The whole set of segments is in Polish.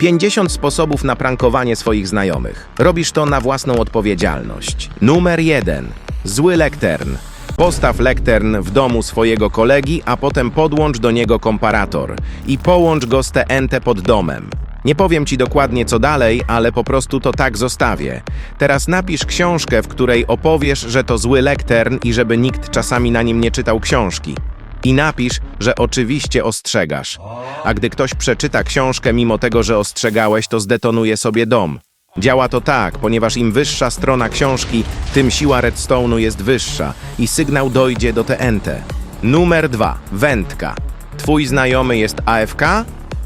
50 sposobów na prankowanie swoich znajomych. Robisz to na własną odpowiedzialność. Numer 1. Zły lektern. Postaw lektern w domu swojego kolegi, a potem podłącz do niego komparator i połącz go z TNT pod domem. Nie powiem ci dokładnie co dalej, ale po prostu to tak zostawię. Teraz napisz książkę, w której opowiesz, że to zły lektern i żeby nikt czasami na nim nie czytał książki. I napisz, że oczywiście ostrzegasz. A gdy ktoś przeczyta książkę mimo tego, że ostrzegałeś, to zdetonuje sobie dom. Działa to tak, ponieważ im wyższa strona książki, tym siła redstone'u jest wyższa i sygnał dojdzie do TNT. Numer 2. Wędka. Twój znajomy jest AFK?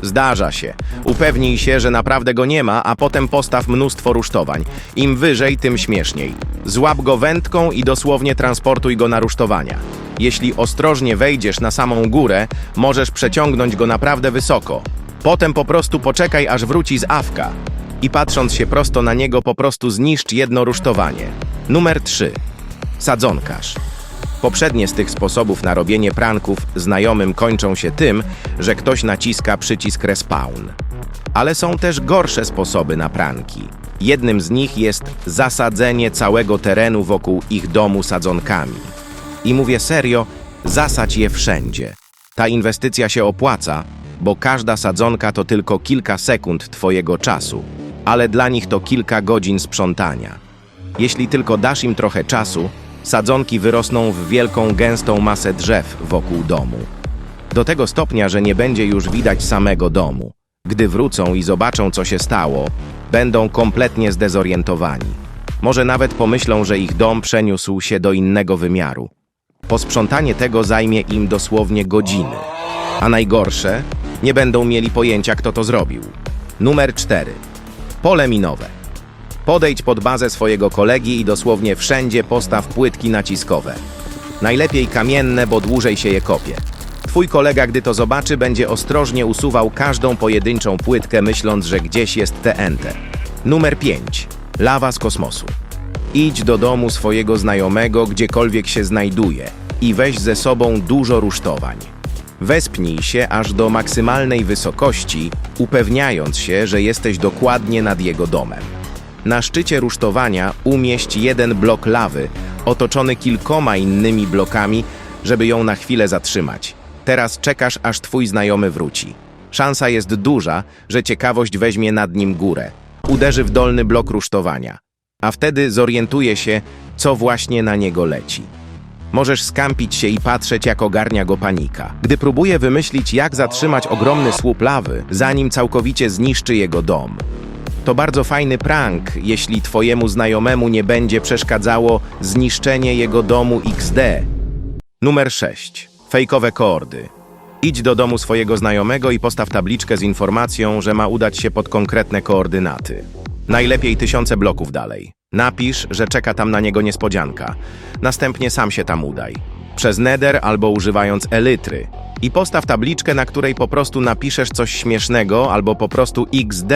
Zdarza się. Upewnij się, że naprawdę go nie ma, a potem postaw mnóstwo rusztowań. Im wyżej, tym śmieszniej. Złap go wędką i dosłownie transportuj go na rusztowania. Jeśli ostrożnie wejdziesz na samą górę, możesz przeciągnąć go naprawdę wysoko. Potem po prostu poczekaj, aż wróci z awka. I patrząc się prosto na niego, po prostu zniszcz jedno rusztowanie. Numer 3. Sadzonkarz. Poprzednie z tych sposobów na robienie pranków znajomym kończą się tym, że ktoś naciska przycisk respawn. Ale są też gorsze sposoby na pranki. Jednym z nich jest zasadzenie całego terenu wokół ich domu sadzonkami. I mówię serio, zasadź je wszędzie. Ta inwestycja się opłaca, bo każda sadzonka to tylko kilka sekund Twojego czasu, ale dla nich to kilka godzin sprzątania. Jeśli tylko dasz im trochę czasu, sadzonki wyrosną w wielką, gęstą masę drzew wokół domu. Do tego stopnia, że nie będzie już widać samego domu. Gdy wrócą i zobaczą, co się stało, będą kompletnie zdezorientowani. Może nawet pomyślą, że ich dom przeniósł się do innego wymiaru. Posprzątanie tego zajmie im dosłownie godziny. A najgorsze, nie będą mieli pojęcia, kto to zrobił. Numer 4. Pole minowe. Podejdź pod bazę swojego kolegi i dosłownie wszędzie postaw płytki naciskowe. Najlepiej kamienne, bo dłużej się je kopie. Twój kolega, gdy to zobaczy, będzie ostrożnie usuwał każdą pojedynczą płytkę, myśląc, że gdzieś jest TNT. Numer 5. Lawa z kosmosu. Idź do domu swojego znajomego, gdziekolwiek się znajduje i weź ze sobą dużo rusztowań. Wespnij się aż do maksymalnej wysokości, upewniając się, że jesteś dokładnie nad jego domem. Na szczycie rusztowania umieść jeden blok lawy, otoczony kilkoma innymi blokami, żeby ją na chwilę zatrzymać. Teraz czekasz, aż twój znajomy wróci. Szansa jest duża, że ciekawość weźmie nad nim górę. Uderzy w dolny blok rusztowania, a wtedy zorientuje się, co właśnie na niego leci. Możesz skampić się i patrzeć, jak ogarnia go panika. Gdy próbuje wymyślić, jak zatrzymać ogromny słup lawy, zanim całkowicie zniszczy jego dom. To bardzo fajny prank, jeśli twojemu znajomemu nie będzie przeszkadzało zniszczenie jego domu XD. Numer 6. Fejkowe koordy. Idź do domu swojego znajomego i postaw tabliczkę z informacją, że ma udać się pod konkretne koordynaty. Najlepiej tysiące bloków dalej. Napisz, że czeka tam na niego niespodzianka. Następnie sam się tam udaj. Przez Nether albo używając Elytry. I postaw tabliczkę, na której po prostu napiszesz coś śmiesznego albo po prostu XD.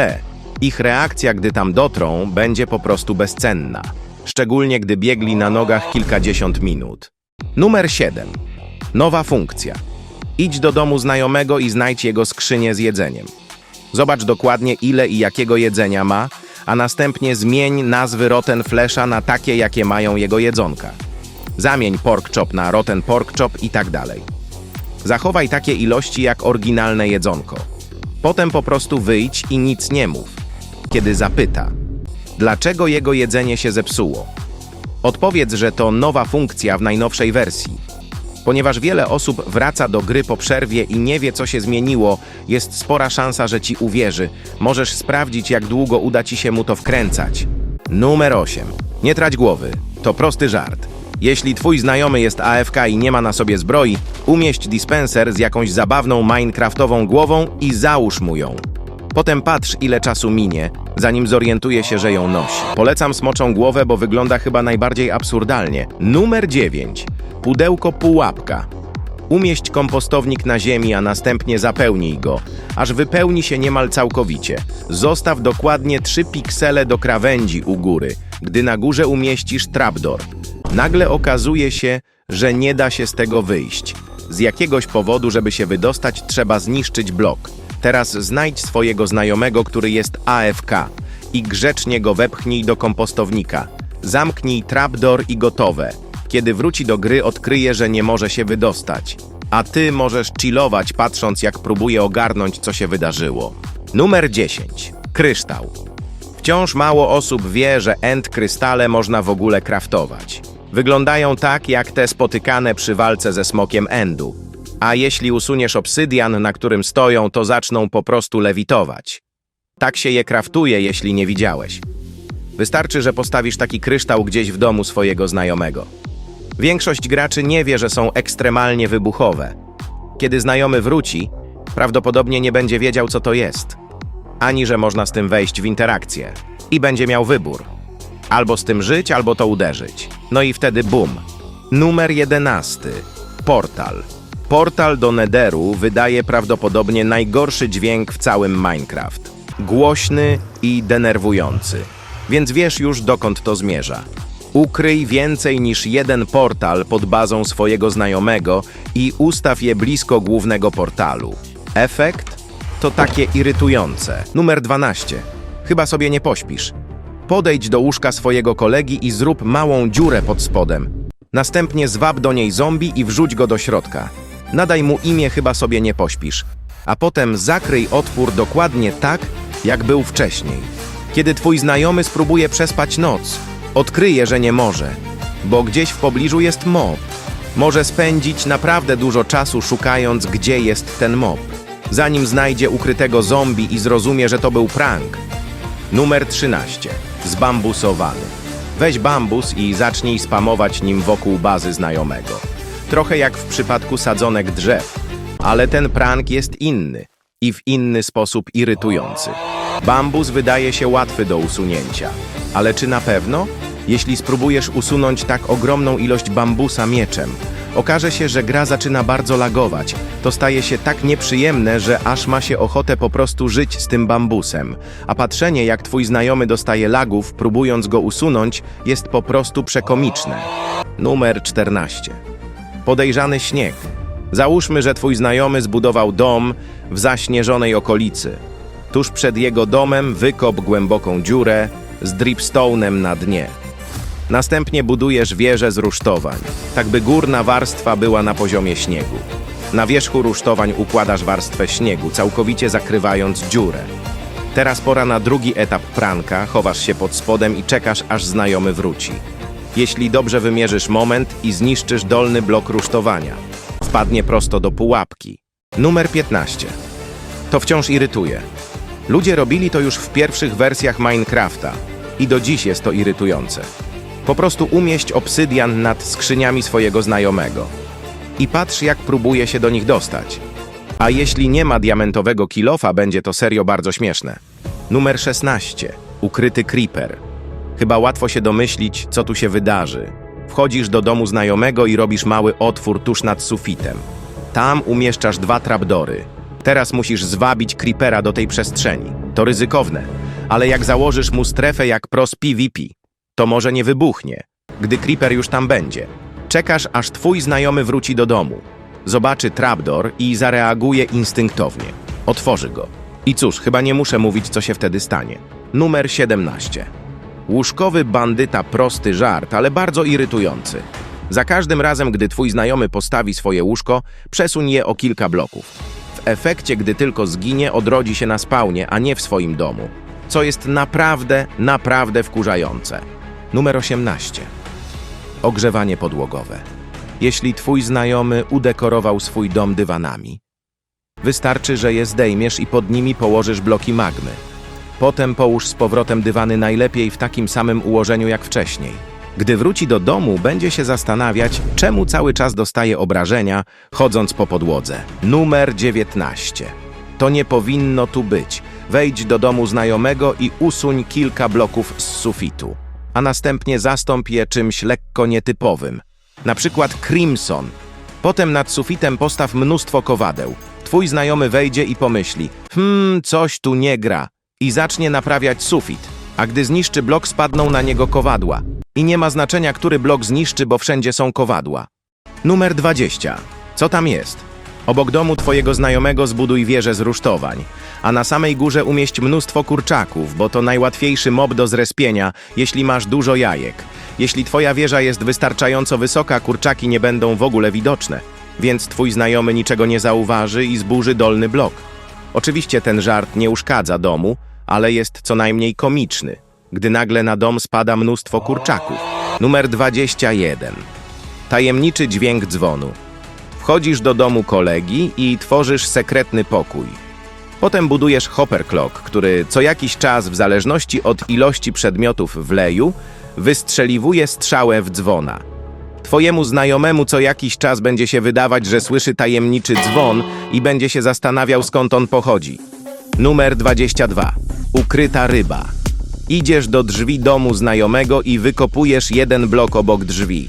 Ich reakcja, gdy tam dotrą, będzie po prostu bezcenna. Szczególnie gdy biegli na nogach kilkadziesiąt minut. Numer 7. Nowa funkcja. Idź do domu znajomego i znajdź jego skrzynię z jedzeniem. Zobacz dokładnie ile i jakiego jedzenia ma, a następnie zmień nazwy Rotten Flesha na takie, jakie mają jego jedzonka. Zamień pork chop na Rotten pork chop i tak dalej. Zachowaj takie ilości jak oryginalne jedzonko. Potem po prostu wyjdź i nic nie mów. Kiedy zapyta, dlaczego jego jedzenie się zepsuło, odpowiedz, że to nowa funkcja w najnowszej wersji. Ponieważ wiele osób wraca do gry po przerwie i nie wie, co się zmieniło, jest spora szansa, że ci uwierzy. Możesz sprawdzić, jak długo uda ci się mu to wkręcać. Numer 8. Nie trać głowy. To prosty żart. Jeśli twój znajomy jest AFK i nie ma na sobie zbroi, umieść dispenser z jakąś zabawną minecraftową głową i załóż mu ją. Potem patrz, ile czasu minie, zanim zorientuje się, że ją nosi. Polecam smoczą głowę, bo wygląda chyba najbardziej absurdalnie. Numer 9. Pudełko pułapka. Umieść kompostownik na ziemi, a następnie zapełnij go, aż wypełni się niemal całkowicie. Zostaw dokładnie 3 piksele do krawędzi u góry, gdy na górze umieścisz trapdoor. Nagle okazuje się, że nie da się z tego wyjść. Z jakiegoś powodu, żeby się wydostać, trzeba zniszczyć blok. Teraz znajdź swojego znajomego, który jest AFK i grzecznie go wepchnij do kompostownika. Zamknij trapdoor i gotowe. Kiedy wróci do gry, odkryje, że nie może się wydostać. A ty możesz chillować, patrząc jak próbuje ogarnąć, co się wydarzyło. Numer 10. Kryształ. Wciąż mało osób wie, że end krystale można w ogóle kraftować. Wyglądają tak, jak te spotykane przy walce ze smokiem endu. A jeśli usuniesz obsydian, na którym stoją, to zaczną po prostu lewitować. Tak się je kraftuje, jeśli nie widziałeś. Wystarczy, że postawisz taki kryształ gdzieś w domu swojego znajomego. Większość graczy nie wie, że są ekstremalnie wybuchowe. Kiedy znajomy wróci, prawdopodobnie nie będzie wiedział, co to jest, ani że można z tym wejść w interakcję. I będzie miał wybór. Albo z tym żyć, albo to uderzyć. No i wtedy bum. Numer 11. Portal. Portal do Netheru wydaje prawdopodobnie najgorszy dźwięk w całym Minecraft. Głośny i denerwujący. Więc wiesz już dokąd to zmierza. Ukryj więcej niż jeden portal pod bazą swojego znajomego i ustaw je blisko głównego portalu. Efekt? To takie irytujące. Numer 12. Chyba sobie nie pośpisz. Podejdź do łóżka swojego kolegi i zrób małą dziurę pod spodem. Następnie zwab do niej zombie i wrzuć go do środka. Nadaj mu imię chyba sobie nie pośpisz. A potem zakryj otwór dokładnie tak, jak był wcześniej. Kiedy twój znajomy spróbuje przespać noc, odkryje, że nie może, bo gdzieś w pobliżu jest mob. Może spędzić naprawdę dużo czasu szukając, gdzie jest ten mob, zanim znajdzie ukrytego zombie i zrozumie, że to był prank. Numer 13. Zbambusowany. Weź bambus i zacznij spamować nim wokół bazy znajomego. Trochę jak w przypadku sadzonek drzew, ale ten prank jest inny i w inny sposób irytujący. Bambus wydaje się łatwy do usunięcia, ale czy na pewno? Jeśli spróbujesz usunąć tak ogromną ilość bambusa mieczem, okaże się, że gra zaczyna bardzo lagować. To staje się tak nieprzyjemne, że aż ma się ochotę po prostu żyć z tym bambusem. A patrzenie, jak twój znajomy dostaje lagów, próbując go usunąć, jest po prostu przekomiczne. Numer 14. Podejrzany śnieg. Załóżmy, że twój znajomy zbudował dom w zaśnieżonej okolicy. Tuż przed jego domem wykop głęboką dziurę z dripstone'em na dnie. Następnie budujesz wieżę z rusztowań, tak by górna warstwa była na poziomie śniegu. Na wierzchu rusztowań układasz warstwę śniegu, całkowicie zakrywając dziurę. Teraz pora na drugi etap pranka, chowasz się pod spodem i czekasz, aż znajomy wróci. Jeśli dobrze wymierzysz moment i zniszczysz dolny blok rusztowania, wpadnie prosto do pułapki. Numer 15. To wciąż irytuje. Ludzie robili to już w pierwszych wersjach Minecrafta i do dziś jest to irytujące. Po prostu umieść obsydian nad skrzyniami swojego znajomego i patrz, jak próbuje się do nich dostać. A jeśli nie ma diamentowego kilofa, będzie to serio bardzo śmieszne. Numer 16. Ukryty creeper. Chyba łatwo się domyślić, co tu się wydarzy. Wchodzisz do domu znajomego i robisz mały otwór tuż nad sufitem. Tam umieszczasz dwa trapdory. Teraz musisz zwabić creepera do tej przestrzeni. To ryzykowne, ale jak założysz mu strefę jak pros PvP, to może nie wybuchnie, gdy creeper już tam będzie. Czekasz, aż twój znajomy wróci do domu. Zobaczy trapdoor i zareaguje instynktownie. Otworzy go. I cóż, chyba nie muszę mówić, co się wtedy stanie. Numer 17. Łóżkowy bandyta prosty żart, ale bardzo irytujący. Za każdym razem, gdy twój znajomy postawi swoje łóżko, przesuń je o kilka bloków. W efekcie, gdy tylko zginie, odrodzi się na spawnie, a nie w swoim domu. Co jest naprawdę, naprawdę wkurzające. Numer 18. Ogrzewanie podłogowe. Jeśli twój znajomy udekorował swój dom dywanami, wystarczy, że je zdejmiesz i pod nimi położysz bloki magmy. Potem połóż z powrotem dywany najlepiej w takim samym ułożeniu jak wcześniej. Gdy wróci do domu, będzie się zastanawiać, czemu cały czas dostaje obrażenia, chodząc po podłodze. Numer 19. To nie powinno tu być. Wejdź do domu znajomego i usuń kilka bloków z sufitu, a następnie zastąp je czymś lekko nietypowym. Na przykład Crimson. Potem nad sufitem postaw mnóstwo kowadeł. Twój znajomy wejdzie i pomyśli, hmm, coś tu nie gra i zacznie naprawiać sufit, a gdy zniszczy blok, spadną na niego kowadła. I nie ma znaczenia, który blok zniszczy, bo wszędzie są kowadła. Numer 20. Co tam jest? Obok domu twojego znajomego zbuduj wieżę z rusztowań, a na samej górze umieść mnóstwo kurczaków, bo to najłatwiejszy mob do zrespienia, jeśli masz dużo jajek. Jeśli twoja wieża jest wystarczająco wysoka, kurczaki nie będą w ogóle widoczne, więc twój znajomy niczego nie zauważy i zburzy dolny blok. Oczywiście ten żart nie uszkadza domu, ale jest co najmniej komiczny, gdy nagle na dom spada mnóstwo kurczaków. Numer 21. Tajemniczy dźwięk dzwonu. Wchodzisz do domu kolegi i tworzysz sekretny pokój. Potem budujesz hopper clock, który co jakiś czas, w zależności od ilości przedmiotów w leju, wystrzeliwuje strzałę w dzwona. Twojemu znajomemu co jakiś czas będzie się wydawać, że słyszy tajemniczy dzwon i będzie się zastanawiał skąd on pochodzi. Numer 22. Ukryta ryba. Idziesz do drzwi domu znajomego i wykopujesz jeden blok obok drzwi.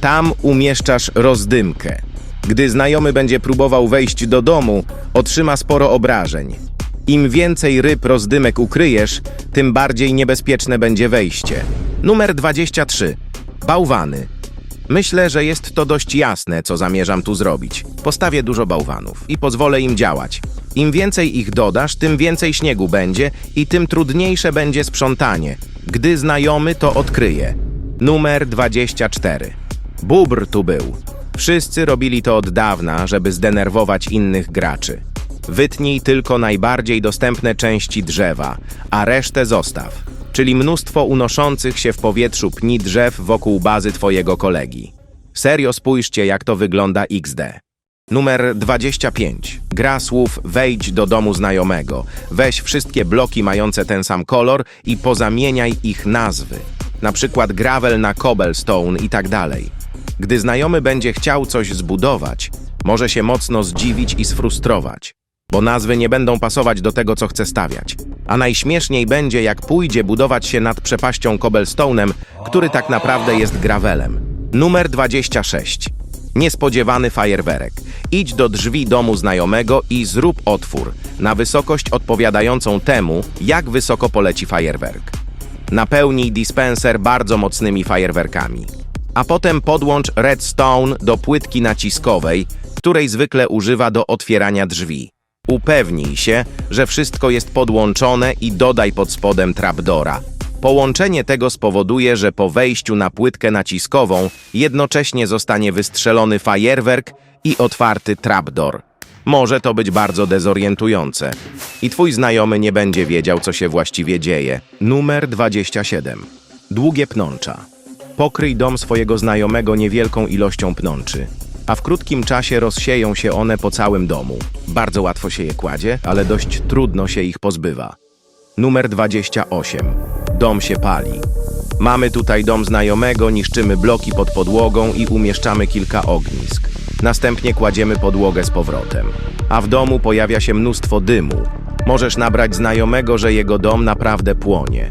Tam umieszczasz rozdymkę. Gdy znajomy będzie próbował wejść do domu, otrzyma sporo obrażeń. Im więcej ryb rozdymek ukryjesz, tym bardziej niebezpieczne będzie wejście. Numer 23. Bałwany. Myślę, że jest to dość jasne, co zamierzam tu zrobić. Postawię dużo bałwanów i pozwolę im działać. Im więcej ich dodasz, tym więcej śniegu będzie i tym trudniejsze będzie sprzątanie. Gdy znajomy to odkryje. Numer 24. Bubr tu był. Wszyscy robili to od dawna, żeby zdenerwować innych graczy. Wytnij tylko najbardziej dostępne części drzewa, a resztę zostaw, czyli mnóstwo unoszących się w powietrzu pni drzew wokół bazy twojego kolegi. Serio spójrzcie, jak to wygląda XD. Numer 25. Gra słów wejdź do domu znajomego. Weź wszystkie bloki mające ten sam kolor i pozamieniaj ich nazwy. Na przykład gravel na cobblestone i tak dalej. Gdy znajomy będzie chciał coś zbudować, może się mocno zdziwić i sfrustrować, bo nazwy nie będą pasować do tego, co chce stawiać. A najśmieszniej będzie, jak pójdzie budować się nad przepaścią cobblestone'em, który tak naprawdę jest gravelem. Numer 26. Niespodziewany fajerwerek. Idź do drzwi domu znajomego i zrób otwór na wysokość odpowiadającą temu, jak wysoko poleci fajerwerk. Napełnij dispenser bardzo mocnymi fajerwerkami. A potem podłącz redstone do płytki naciskowej, której zwykle używa do otwierania drzwi. Upewnij się, że wszystko jest podłączone i dodaj pod spodem trapdora. Połączenie tego spowoduje, że po wejściu na płytkę naciskową jednocześnie zostanie wystrzelony fajerwerk i otwarty trapdoor. Może to być bardzo dezorientujące. I twój znajomy nie będzie wiedział, co się właściwie dzieje. Numer 27. Długie pnącza. Pokryj dom swojego znajomego niewielką ilością pnączy, a w krótkim czasie rozsieją się one po całym domu. Bardzo łatwo się je kładzie, ale dość trudno się ich pozbywa. Numer 28. Dom się pali. Mamy tutaj dom znajomego, niszczymy bloki pod podłogą i umieszczamy kilka ognisk. Następnie kładziemy podłogę z powrotem. A w domu pojawia się mnóstwo dymu. Możesz nabrać znajomego, że jego dom naprawdę płonie.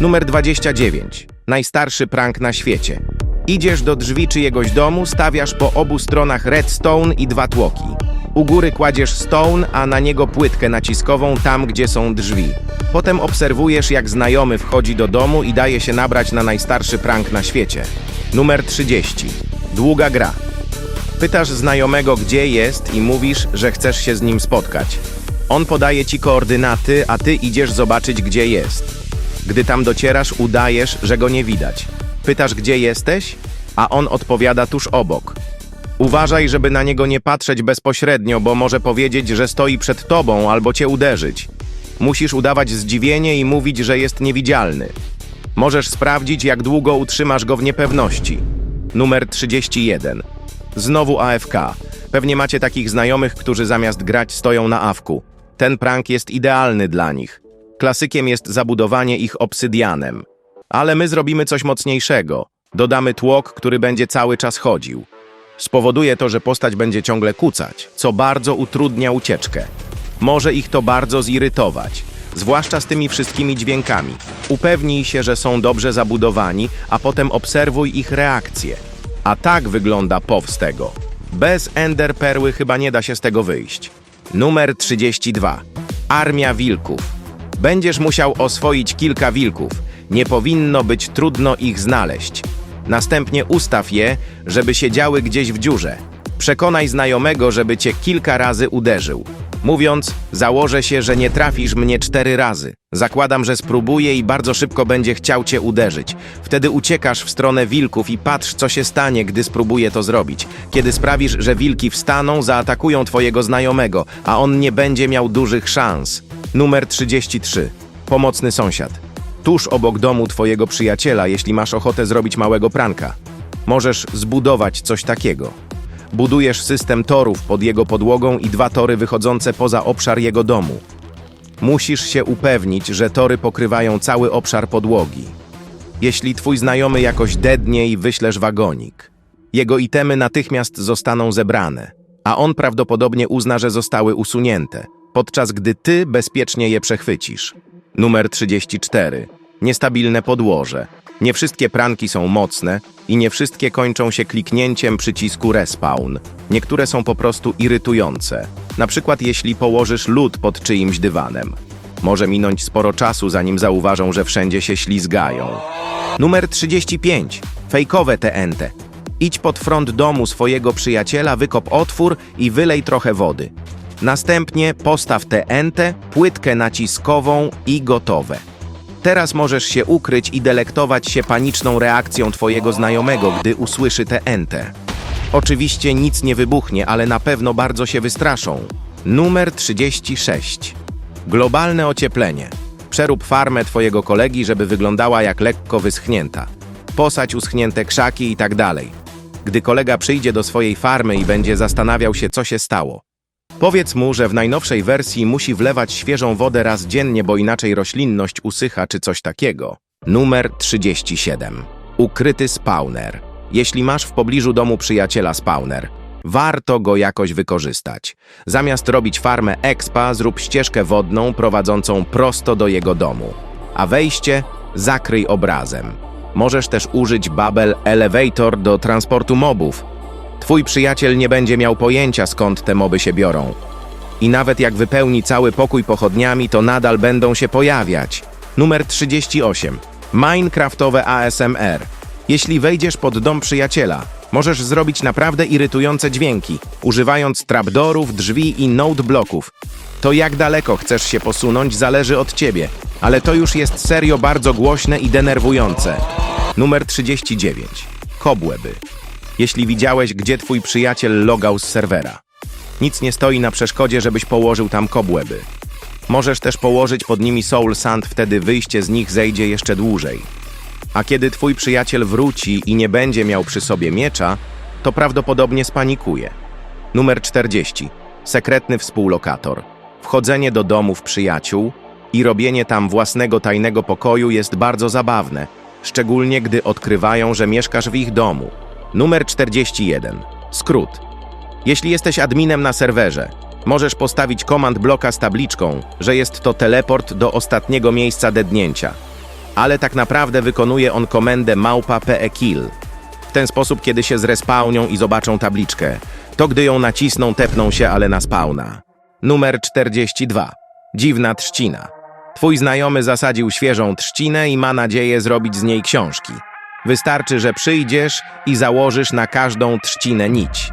Numer 29. Najstarszy prank na świecie. Idziesz do drzwi czyjegoś domu, stawiasz po obu stronach redstone i dwa tłoki. U góry kładziesz stone, a na niego płytkę naciskową tam, gdzie są drzwi. Potem obserwujesz, jak znajomy wchodzi do domu i daje się nabrać na najstarszy prank na świecie. Numer 30. Długa gra. Pytasz znajomego, gdzie jest i mówisz, że chcesz się z nim spotkać. On podaje ci koordynaty, a ty idziesz zobaczyć, gdzie jest. Gdy tam docierasz, udajesz, że go nie widać. Pytasz, gdzie jesteś, a on odpowiada tuż obok. Uważaj, żeby na niego nie patrzeć bezpośrednio, bo może powiedzieć, że stoi przed tobą albo cię uderzyć. Musisz udawać zdziwienie i mówić, że jest niewidzialny. Możesz sprawdzić, jak długo utrzymasz go w niepewności. Numer 31. Znowu AFK. Pewnie macie takich znajomych, którzy zamiast grać stoją na awku. Ten prank jest idealny dla nich. Klasykiem jest zabudowanie ich obsydianem. Ale my zrobimy coś mocniejszego. Dodamy tłok, który będzie cały czas chodził. Spowoduje to, że postać będzie ciągle kucać, co bardzo utrudnia ucieczkę. Może ich to bardzo zirytować, zwłaszcza z tymi wszystkimi dźwiękami. Upewnij się, że są dobrze zabudowani, a potem obserwuj ich reakcje. A tak wygląda POW z tego. Bez Ender Perły chyba nie da się z tego wyjść. Numer 32. Armia Wilków. Będziesz musiał oswoić kilka wilków. Nie powinno być trudno ich znaleźć. Następnie ustaw je, żeby siedziały gdzieś w dziurze. Przekonaj znajomego, żeby cię kilka razy uderzył. Mówiąc, założę się, że nie trafisz mnie cztery razy. Zakładam, że spróbuję i bardzo szybko będzie chciał cię uderzyć. Wtedy uciekasz w stronę wilków i patrz, co się stanie, gdy spróbuję to zrobić. Kiedy sprawisz, że wilki wstaną, zaatakują twojego znajomego, a on nie będzie miał dużych szans. Numer 33. Pomocny sąsiad. Tuż obok domu twojego przyjaciela, jeśli masz ochotę zrobić małego pranka. Możesz zbudować coś takiego. Budujesz system torów pod jego podłogą i dwa tory wychodzące poza obszar jego domu. Musisz się upewnić, że tory pokrywają cały obszar podłogi. Jeśli twój znajomy jakoś dednie i wyślesz wagonik, jego itemy natychmiast zostaną zebrane, a on prawdopodobnie uzna, że zostały usunięte, podczas gdy ty bezpiecznie je przechwycisz. Numer 34. Niestabilne podłoże. Nie wszystkie pranki są mocne i nie wszystkie kończą się kliknięciem przycisku respawn. Niektóre są po prostu irytujące. Na przykład jeśli położysz lód pod czyimś dywanem. Może minąć sporo czasu, zanim zauważą, że wszędzie się ślizgają. Numer 35. Fejkowe TNT. Idź pod front domu swojego przyjaciela, wykop otwór i wylej trochę wody. Następnie postaw TNT, płytkę naciskową i gotowe. Teraz możesz się ukryć i delektować się paniczną reakcją twojego znajomego, gdy usłyszy TNT. Oczywiście nic nie wybuchnie, ale na pewno bardzo się wystraszą. Numer 36. Globalne ocieplenie. Przerób farmę twojego kolegi, żeby wyglądała jak lekko wyschnięta. Posadź uschnięte krzaki i tak dalej. Gdy kolega przyjdzie do swojej farmy i będzie zastanawiał się, co się stało. Powiedz mu, że w najnowszej wersji musi wlewać świeżą wodę raz dziennie, bo inaczej roślinność usycha czy coś takiego. Numer 37. Ukryty spawner. Jeśli masz w pobliżu domu przyjaciela spawner, warto go jakoś wykorzystać. Zamiast robić farmę expa, zrób ścieżkę wodną prowadzącą prosto do jego domu. A wejście zakryj obrazem. Możesz też użyć Bubble Elevator do transportu mobów, Twój przyjaciel nie będzie miał pojęcia, skąd te moby się biorą. I nawet jak wypełni cały pokój pochodniami, to nadal będą się pojawiać. Numer 38. Minecraftowe ASMR. Jeśli wejdziesz pod dom przyjaciela, możesz zrobić naprawdę irytujące dźwięki, używając trapdorów, drzwi i notebloków. To jak daleko chcesz się posunąć, zależy od ciebie, ale to już jest serio bardzo głośne i denerwujące. Numer 39. Kobłęby jeśli widziałeś, gdzie twój przyjaciel logał z serwera. Nic nie stoi na przeszkodzie, żebyś położył tam kobłęby. Możesz też położyć pod nimi soul sand, wtedy wyjście z nich zejdzie jeszcze dłużej. A kiedy twój przyjaciel wróci i nie będzie miał przy sobie miecza, to prawdopodobnie spanikuje. Numer 40. Sekretny współlokator. Wchodzenie do domów przyjaciół i robienie tam własnego tajnego pokoju jest bardzo zabawne, szczególnie gdy odkrywają, że mieszkasz w ich domu. Numer 41. Skrót. Jeśli jesteś adminem na serwerze, możesz postawić komand bloka z tabliczką, że jest to teleport do ostatniego miejsca dednięcia. Ale tak naprawdę wykonuje on komendę małpa PE kill. W ten sposób, kiedy się zrespawnią i zobaczą tabliczkę, to gdy ją nacisną, tepną się, ale na spawna. Numer 42. Dziwna trzcina. Twój znajomy zasadził świeżą trzcinę i ma nadzieję zrobić z niej książki. Wystarczy, że przyjdziesz i założysz na każdą trzcinę nić.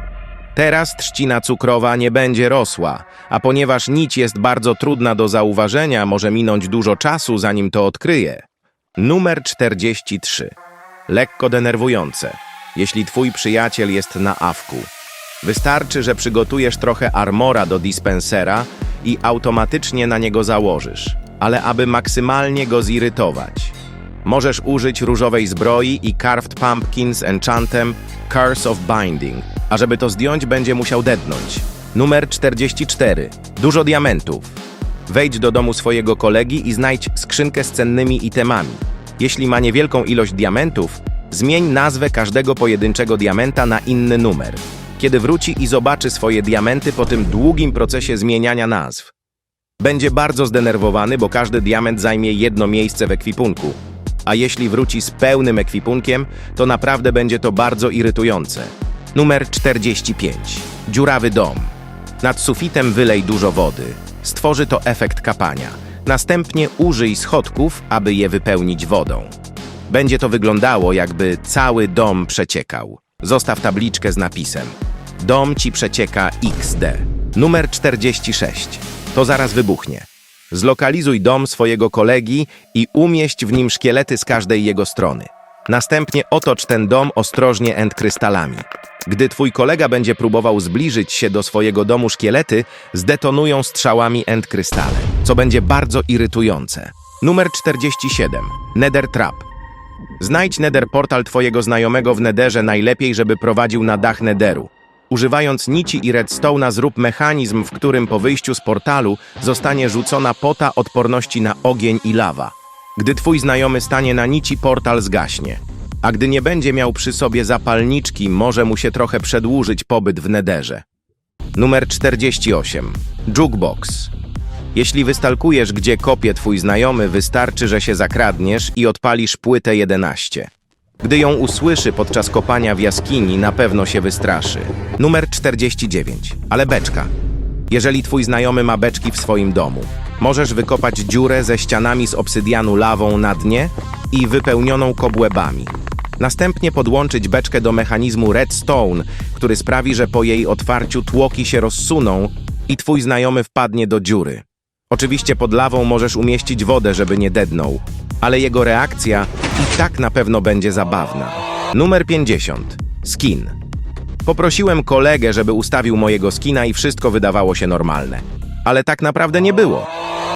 Teraz trzcina cukrowa nie będzie rosła, a ponieważ nić jest bardzo trudna do zauważenia, może minąć dużo czasu, zanim to odkryje. Numer 43. Lekko denerwujące, jeśli twój przyjaciel jest na awku. Wystarczy, że przygotujesz trochę armora do dispensera i automatycznie na niego założysz, ale aby maksymalnie go zirytować. Możesz użyć różowej zbroi i Carved Pumpkins Enchantem Curse of Binding, a żeby to zdjąć, będzie musiał dednąć. Numer 44. Dużo diamentów. Wejdź do domu swojego kolegi i znajdź skrzynkę z cennymi itemami. Jeśli ma niewielką ilość diamentów, zmień nazwę każdego pojedynczego diamenta na inny numer. Kiedy wróci i zobaczy swoje diamenty po tym długim procesie zmieniania nazw. Będzie bardzo zdenerwowany, bo każdy diament zajmie jedno miejsce w ekwipunku a jeśli wróci z pełnym ekwipunkiem, to naprawdę będzie to bardzo irytujące. Numer 45. Dziurawy dom. Nad sufitem wylej dużo wody. Stworzy to efekt kapania. Następnie użyj schodków, aby je wypełnić wodą. Będzie to wyglądało, jakby cały dom przeciekał. Zostaw tabliczkę z napisem. Dom ci przecieka XD. Numer 46. To zaraz wybuchnie. Zlokalizuj dom swojego kolegi i umieść w nim szkielety z każdej jego strony. Następnie otocz ten dom ostrożnie endkrystalami. Gdy twój kolega będzie próbował zbliżyć się do swojego domu szkielety, zdetonują strzałami endkrystale, co będzie bardzo irytujące. Numer 47. Nether Trap. Znajdź Nether portal twojego znajomego w Netherze najlepiej, żeby prowadził na dach Netheru. Używając nici i redstone'a zrób mechanizm, w którym po wyjściu z portalu zostanie rzucona pota odporności na ogień i lawa. Gdy twój znajomy stanie na nici, portal zgaśnie. A gdy nie będzie miał przy sobie zapalniczki, może mu się trochę przedłużyć pobyt w Netherze. Numer 48. Jukebox. Jeśli wystalkujesz, gdzie kopie twój znajomy, wystarczy, że się zakradniesz i odpalisz płytę 11. Gdy ją usłyszy podczas kopania w jaskini, na pewno się wystraszy. Numer 49. Ale beczka. Jeżeli twój znajomy ma beczki w swoim domu, możesz wykopać dziurę ze ścianami z obsydianu lawą na dnie i wypełnioną kobłębami. Następnie podłączyć beczkę do mechanizmu redstone, który sprawi, że po jej otwarciu tłoki się rozsuną i twój znajomy wpadnie do dziury. Oczywiście pod lawą możesz umieścić wodę, żeby nie dednął, ale jego reakcja i tak na pewno będzie zabawna. Numer 50. Skin. Poprosiłem kolegę, żeby ustawił mojego skina i wszystko wydawało się normalne. Ale tak naprawdę nie było,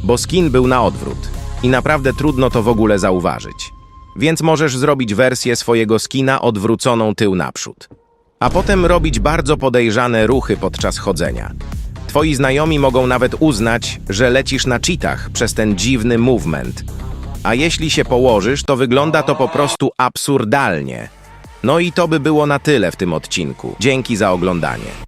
bo skin był na odwrót i naprawdę trudno to w ogóle zauważyć. Więc możesz zrobić wersję swojego skina odwróconą tył naprzód. A potem robić bardzo podejrzane ruchy podczas chodzenia. Twoi znajomi mogą nawet uznać, że lecisz na cheatach przez ten dziwny movement. A jeśli się położysz, to wygląda to po prostu absurdalnie. No i to by było na tyle w tym odcinku. Dzięki za oglądanie.